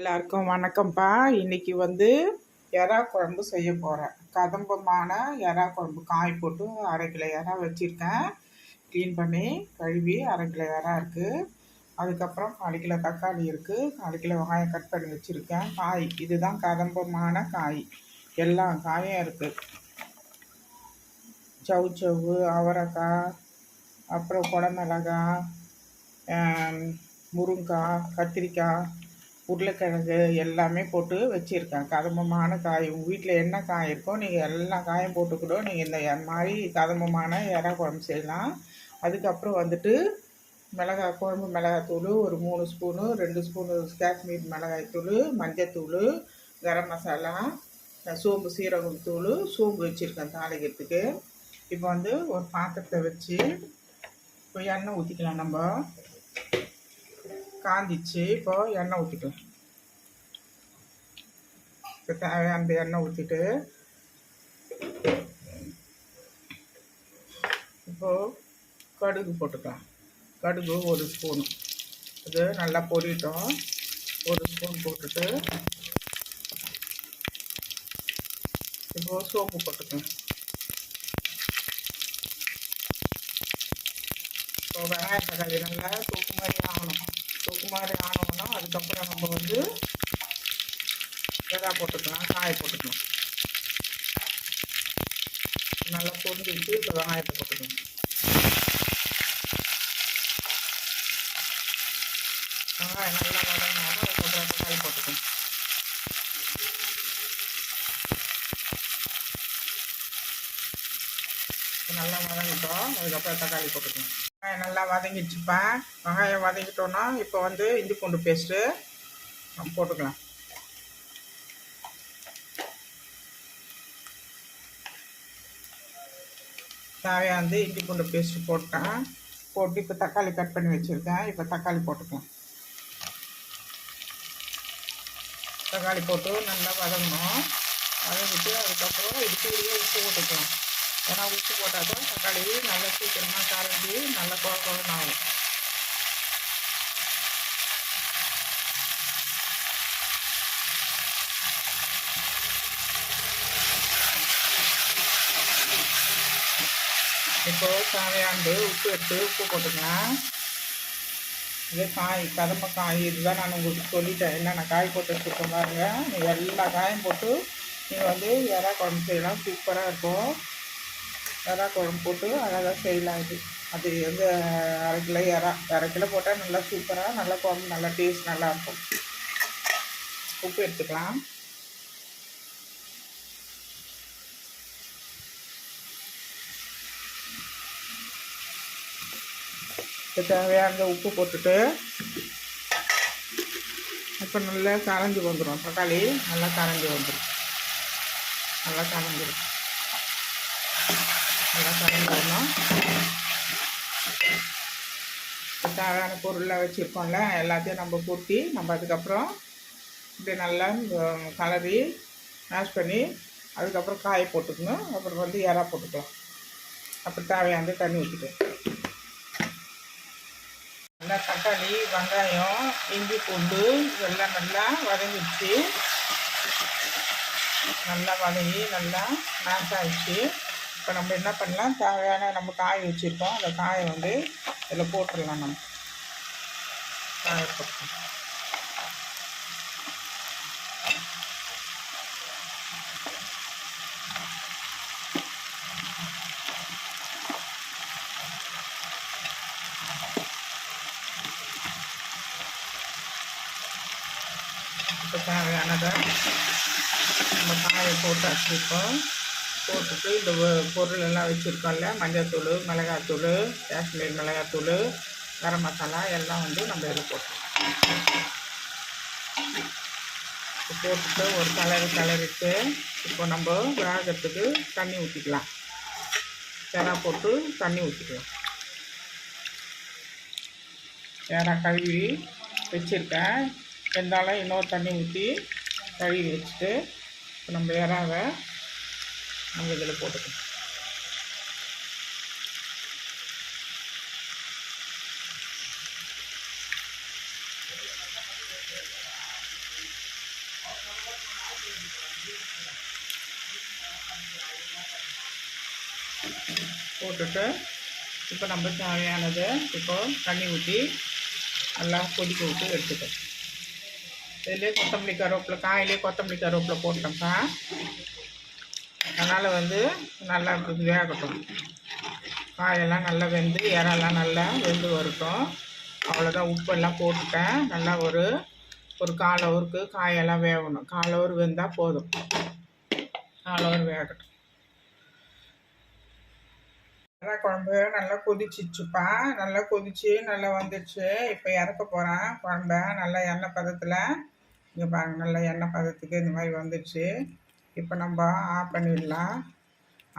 எல்லாருக்கும் வணக்கம்ப்பா இன்னைக்கு வந்து எறா குழம்பு செய்ய போகிறேன் கதம்பமான எறா குழம்பு காய் போட்டு அரை கிலோ எறா வச்சுருக்கேன். க்ளீன் பண்ணி கழுவி அரை கிலோ எறா இருக்குது அதுக்கப்புறம் கால் கிலோ தக்காளி இருக்குது கால் கிலோ வெங்காயம் கட் பண்ணி வச்சுருக்கேன். காய் இதுதான் கதம்பமான காய். எல்லா காயும் இருக்குது சவு சவு அவரைக்காய் அப்புறம் குடமிளகாய் முருங்காய் கத்திரிக்காய் உருளைக்கிழங்கு எல்லாமே போட்டு வச்சுருக்கேன் கதம்பமான காய் உங்கள் வீட்டில் என்ன காய் இருக்கோ நீங்கள் எல்லா காயும் போட்டுக்கூட நீங்கள் இந்த மாதிரி கதம்பமான இறா குழம்பு செய்யலாம். அதுக்கப்புறம் வந்துட்டு மிளகாய் குழம்பு மிளகாய்த்தூள் ஒரு மூணு ஸ்பூனு ரெண்டு ஸ்பூனு காஷ்மீர் மிளகாய்த்தூள் மஞ்சத்தூள் கரம் மசாலா சோம்பு சீரகம் தூள் சோம்பு வச்சுருக்கேன் தாளிக்கிறதுக்கு. இப்போ வந்து ஒரு பாத்திரத்தை வச்சு இப்போ எண்ணெய் ஊற்றிக்கலாம் நம்ம. காந்திச்சு இப்போ எண்ணெய் ஊற்றிக்கலாம் இப்போ தேவையான எண்ணெய் ஊற்றிட்டு இப்போது கடுகு போட்டுக்கலாம். கடுகு ஒரு ஸ்பூன் இது நல்லா பொரியட்டும். ஒரு ஸ்பூன் போட்டுட்டு. இப்போது சோப்பு போட்டுக்கலாம். இப்போ வெங்காய தக்காளி நல்லா சோப்பு மாதிரி ஆகணும். தூக்கு மாதிரி ஆனோம்னா அதுக்கப்புறம் நம்ம வந்து எதா போட்டுக்கலாம் காய போட்டுக்கலாம். நல்லா பொருந்திட்டு இப்போ வெங்காயத்தை போட்டுக்கணும் வெங்காயம் நல்லா வதங்கினாலும் அதுக்கப்புறம் தக்காளி போட்டுக்கணும் நல்லா வதங்கிட்டோம் அதுக்கப்புறம் தக்காளி போட்டுக்கணும் நல்லா வதங்கிடுச்சுப்பா வெங்காயம் வதங்கிட்டோன்னா இப்போ வந்து இஞ்சி பூண்டு பேஸ்ட்டு நம்ம போட்டுக்கலாம். தேவையாக வந்து இஞ்சி பூண்டு பேஸ்ட்டு போட்டேன். போட்டு இப்போ தக்காளி கட் பண்ணி வச்சுருக்கேன். இப்போ தக்காளி போட்டுக்கலாம். தக்காளி போட்டு நல்லா வதங்கணும். வதங்கிட்டு அதுக்கப்புறம் இதுக்கு உப்பு போட்டுக்கலாம். ஏன்னா உப்பு போட்டால் தான் தக்காளி நல்லா சீக்கிரமாக கரைஞ்சி நல்லா குழ குழன்னு ஆகும். இப்போ தேவையாண்டு உப்பு எடுத்து உப்பு போட்டுக்கலாம். இது காய் கதம்ப காய் இதுதான் நான் உங்களுக்கு சொல்லிட்டேன். என்னென்ன காய் போட்டு வச்சுருக்கோம் பாருங்கள் எல்லா காயும் போட்டு நீங்கள் வந்து இறா குழம்பு செய்யலாம். சூப்பராக இருக்கும். இறா குழம்பு போட்டு அழகாக செய்யலாம் இது அது வந்து அரை கிலோ இறா அரை கிலோ போட்டால் நல்லா சூப்பராக நல்லா குழம்பு நல்லா டேஸ்ட் நல்லாயிருக்கும் உப்பு எடுத்துக்கலாம். தேவையான உப்பு போட்டுட்டு இப்போ நல்லா கரைஞ்சி வந்துடும் தக்காளி நல்லா கரைஞ்சி வந்துடும் நல்லா கரைஞ்சிடும் நல்லா கரைஞ்சி வரணும். தேவையான பொருளாக வச்சுருக்கோம்ல எல்லாத்தையும் நம்ம கூட்டி நம்ம அதுக்கப்புறம் இப்படி நல்லா கலரி மேஷ் பண்ணி அதுக்கப்புறம் காய போட்டுக்கணும். அப்புறம் வந்து இறா போட்டுக்கலாம். அப்புறம் தேவையானது தண்ணி ஊற்றிட்டு நல்லா தக்காளி வெங்காயம் இஞ்சி பூண்டு இதெல்லாம் நல்லா வதங்கிடுச்சு. நல்லா வதங்கி நல்லா மேஷ் ஆகிடுச்சு இப்போ நம்ம என்ன பண்ணலாம்? தேவையான நம்ம காய் வச்சுருக்கோம். அந்த காயை வந்து இதில் போட்டுடலாம் நம்ம. காய போட்டுக்கலாம். இப்போ தேவையானதை நம்ம காயை போட்டாச்சு இப்போ. போட்டுட்டு இந்த பொருள் எல்லாம் வச்சுருக்கோம்ல. மஞ்சத்தூள் மிளகாத்தூள் காஷ்மீர் மிளகாத்தூள் கரம் மசாலா எல்லாம் வந்து நம்ம இதில் போட்டுக்கலாம் போட்டுட்டு ஒரு கலரு கலரிட்டு இப்போ நம்ம வேகத்துக்கு தண்ணி ஊற்றிக்கலாம் தேரா போட்டு தண்ணி ஊற்றிக்கலாம் தேரா கழுவி வச்சுருக்கேன். இருந்தாலும் இன்னொரு தண்ணி ஊற்றி கழுவி வச்சுட்டு இப்போ நம்ம இறாவை நம்ம இதில் போட்டுக்கணும். போட்டுட்டு இப்போ நம்ம தேவையானது இப்போ தண்ணி ஊற்றி நல்லா கொதிக்க விட்டு எடுத்துட்டோம் இதுலேயே கொத்தமல்லி கருவேப்பிலை காயிலே கொத்தமல்லி கருவேப்பிலை போட்டோம்னா அதனால் வந்து நல்லா வேகட்டும் காயெல்லாம் நல்லா வெந்து இறெல்லாம் நல்லா வெந்து வரட்டும். அவ்வளோதான் உப்பெல்லாம் போட்டுட்டேன். நல்லா ஒரு ஒரு கால் ஹவருக்கு காயெல்லாம் வேகணும் கால் ஹவர் வெந்தால் போதும். கால் ஹவர் வேகட்டும். நல்லா குழம்பு நல்லா கொதிச்சிச்சுப்பா. நல்லா கொதிச்சு நல்லா வந்துடுச்சு இப்போ இறக்க போகிறேன் குழம்ப நல்லா எண்ணெய் பதத்தில். இங்கே பாருங்கள் நல்லா எண்ணெய் பதத்துக்கு இந்த மாதிரி வந்துடுச்சு இப்போ நம்ம ஆஃப் பண்ணிடலாம்.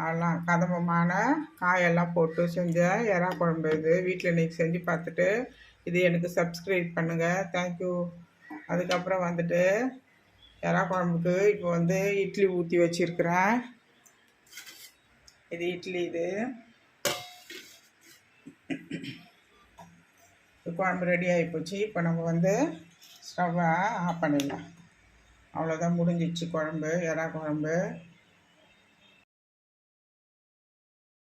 அதெல்லாம் கதம்பமான காயெல்லாம் போட்டு செஞ்ச எறா குழம்பு இது. வீட்டில் இன்றைக்கி செஞ்சு பார்த்துட்டு இது எனக்கு சப்ஸ்கிரைப் பண்ணுங்கள் தேங்க்யூ அதுக்கப்புறம் வந்துட்டு எறா குழம்புக்கு இப்போ வந்து இட்லி ஊற்றி வச்சுருக்குறேன். இது இட்லி இது. குழம்பு ரெடி ஆகி போச்சு. இப்போ நம்ம வந்து ஸ்டவ்வை ஆஃப் பண்ணிடலாம். அவ்வளோதான் முடிஞ்சிச்சு குழம்பு எறா குழம்பு.